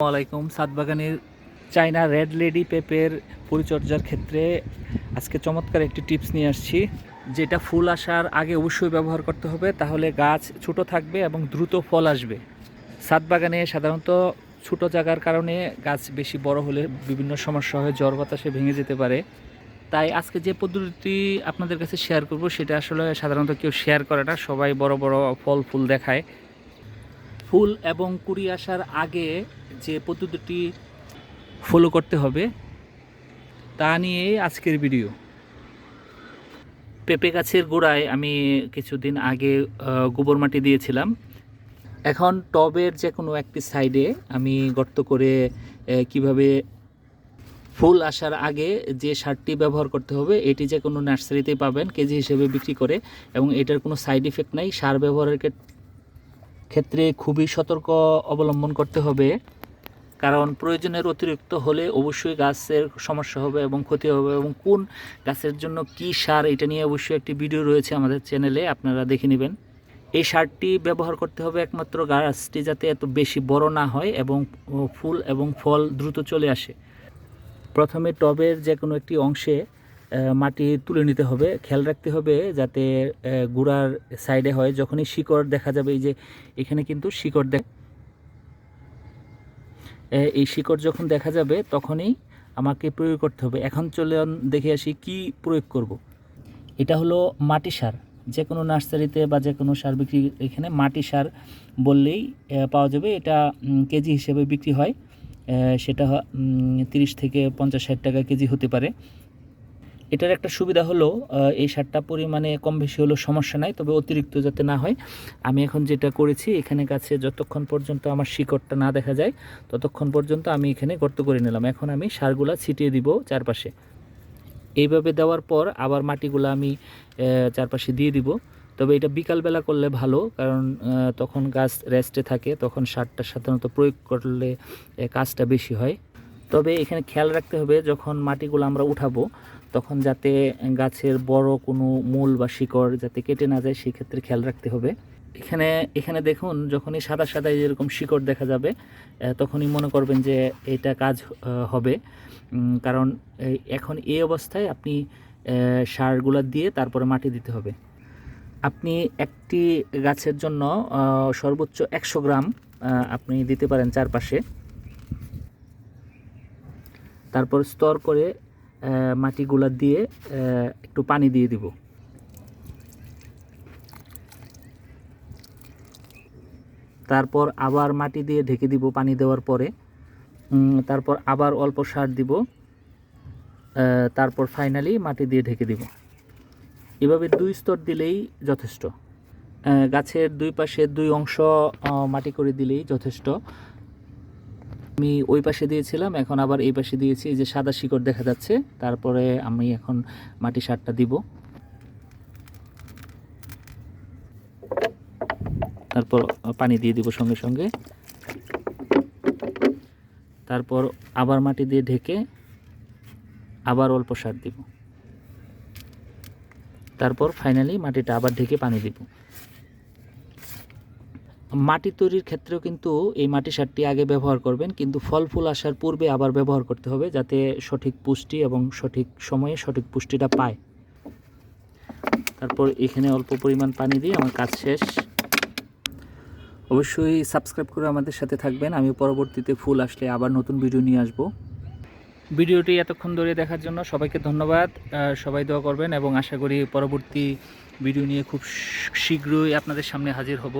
আসসালামাইকুম সাতবাগানের China red lady পেপের পরিচর্যার ক্ষেত্রে আজকে চমৎকার একটি টিপস নিয়ে আসছি। যেটা ফুল আসার আগে অবশ্যই ব্যবহার করতে হবে, তাহলে গাছ ছোট থাকবে এবং দ্রুত ফল আসবে। সাতবাগানে সাধারণত ছোট জায়গার কারণে গাছ বেশি বড় হলে বিভিন্ন সমস্যা হয়, জ্বর বাতাসে ভেঙে যেতে পারে। তাই আজকে যে পদ্ধতি আপনাদের কাছে শেয়ার করব, সেটা আসলে সাধারণত কেউ শেয়ার করে না, সবাই বড় বড় ফল ফুল দেখায়। ফুল এবং কুড়ি আসার আগে যে পদ্ধতিটি ফলো করতে হবে, তা নিয়ে আজকের ভিডিও পেঁপে গাছের গোড়ায় আমি কিছুদিন আগে গোবর মাটি দিয়েছিলাম। এখন টবের যে কোনো একটি সাইডে আমি গর্ত করে কীভাবে ফুল আসার আগে যে সারটি ব্যবহার করতে হবে, এটি যে কোনো নার্সারিতেই পাবেন, কেজি হিসেবে বিক্রি করে, এবং এটার কোনো সাইড ইফেক্ট নাই। সার ব্যবহারের ক্ষেত- ক্ষেত্রে খুবই সতর্ক অবলম্বন করতে হবে। কারণ প্রয়োজনের অতিরিক্ত হলে অবশ্যই গাছের সমস্যা হবে এবং ক্ষতি হবে এবং কোন গাছের জন্য কি সার, এটা নিয়ে অবশ্যই একটি ভিডিও রয়েছে আমাদের চ্যানেলে, আপনারা দেখে নেবেন। এই সারটি ব্যবহার করতে হবে একমাত্র গাছটি যাতে এত বেশি বড় না হয় এবং ফুল এবং ফল দ্রুত চলে আসে। প্রথমে টবের যে কোনো একটি অংশে মাটি তুলে নিতে হবে। খেয়াল রাখতে হবে যাতে গুড়ার সাইডে হয়। যখনই শিকড় দেখা যাবে, এই যে এখানে কিন্তু শিকড় দেখ এই শিকড় যখন দেখা যাবে, তখনই আমাকে প্রয়োগ করতে হবে। এখন চলে দেখে আসি কি প্রয়োগ করব। এটা হলো মাটি সার। যে কোনো নার্সারিতে বা যে কোনো সার বিক্রি, এখানে মাটি সার বললেই পাওয়া যাবে। এটা কেজি হিসেবে বিক্রি হয়। সেটা তিরিশ থেকে পঞ্চাশ ষাট টাকা কেজি হতে পারে। এটার একটা সুবিধা হলো এই সারটা পরিমাণে কম বেশি হলেও সমস্যা নাই, তবে অতিরিক্ত যাতে না হয়। আমি এখন যেটা করেছি, এখানে গাছে যতক্ষণ পর্যন্ত আমার শিকড়টা না দেখা যায়, ততক্ষণ পর্যন্ত আমি এখানে গর্ত করে নিলাম। এখন আমি সারগুলা ছিটিয়ে দিব চারপাশে। এইভাবে দেওয়ার পর আবার মাটিগুলো আমি চারপাশে দিয়ে দিব। তবে এটা বিকালবেলা করলে ভালো, কারণ তখন গাছ রেস্টে থাকে, তখন সারটা সাধারণত প্রয়োগ করলে কাজটা বেশি হয়। তবে এখানে খেয়াল রাখতে হবে, যখন মাটিগুলো আমরা উঠাবো, তখন যাতে গাছের বড় কোনো মূল বা শিকড় যাতে কেটে না যায়, সেই ক্ষেত্রে খেয়াল রাখতে হবে। এখানে এখানে দেখুন, যখনই সাদা সাদা যেরকম শিকড় দেখা যাবে তখনই মনে করবেন যে এটা কাজ হবে। কারণ এখন এই অবস্থায় আপনি সারগুলো দিয়ে তারপরে মাটি দিতে হবে। আপনি একটি গাছের জন্য সর্বোচ্চ একশো গ্রাম আপনি দিতে পারেন চারপাশে। তারপর স্তর করে মাটিগুলা দিয়ে একটু পানি দিয়ে দিব। তারপর আবার মাটি দিয়ে ঢেকে দিব পানি দেওয়ার পরে। তারপর আবার অল্প সার দিব। তারপর ফাইনালি মাটি দিয়ে ঢেকে দিব। এভাবে দুই স্তর দিলেই যথেষ্ট। গাছের দুই পাশে দুই অংশ মাটি করে দিলেই যথেষ্ট। আমি ওই পাশে দিয়েছিলাম, এখন আবার এই পাশে দিয়েছি, এই যে সাদা শিকড় দেখা যাচ্ছে। তারপরে আমি এখন মাটি সারটা দিব। তারপর পানি দিয়ে দিব সঙ্গে সঙ্গে। তারপর আবার মাটি দিয়ে ঢেকে আবার অল্প সার দিব। তারপর ফাইনালি মাটিটা আবার ঢেকে পানি দিব। মাটি তৈরির ক্ষেত্রেও কিন্তু এই মাটি সারটি আগে ব্যবহার করবেন, কিন্তু ফল ফুল আসার পূর্বে আবার ব্যবহার করতে হবে যাতে সঠিক পুষ্টি এবং সঠিক সময়ে সঠিক পুষ্টিটা পায়। তারপর এখানে অল্প পরিমাণ পানি দিয়ে আমার কাজ শেষ। অবশ্যই সাবস্ক্রাইব করে আমাদের সাথে থাকবেন। আমি পরবর্তীতে ফুল আসলে আবার নতুন ভিডিও নিয়ে আসব। ভিডিওটি এতক্ষণ ধরে দেখার জন্য সবাইকে ধন্যবাদ। সবাই দোয়া করবেন এবং আশা করি পরবর্তী ভিডিও নিয়ে খুব শীঘ্রই আপনাদের সামনে হাজির হব।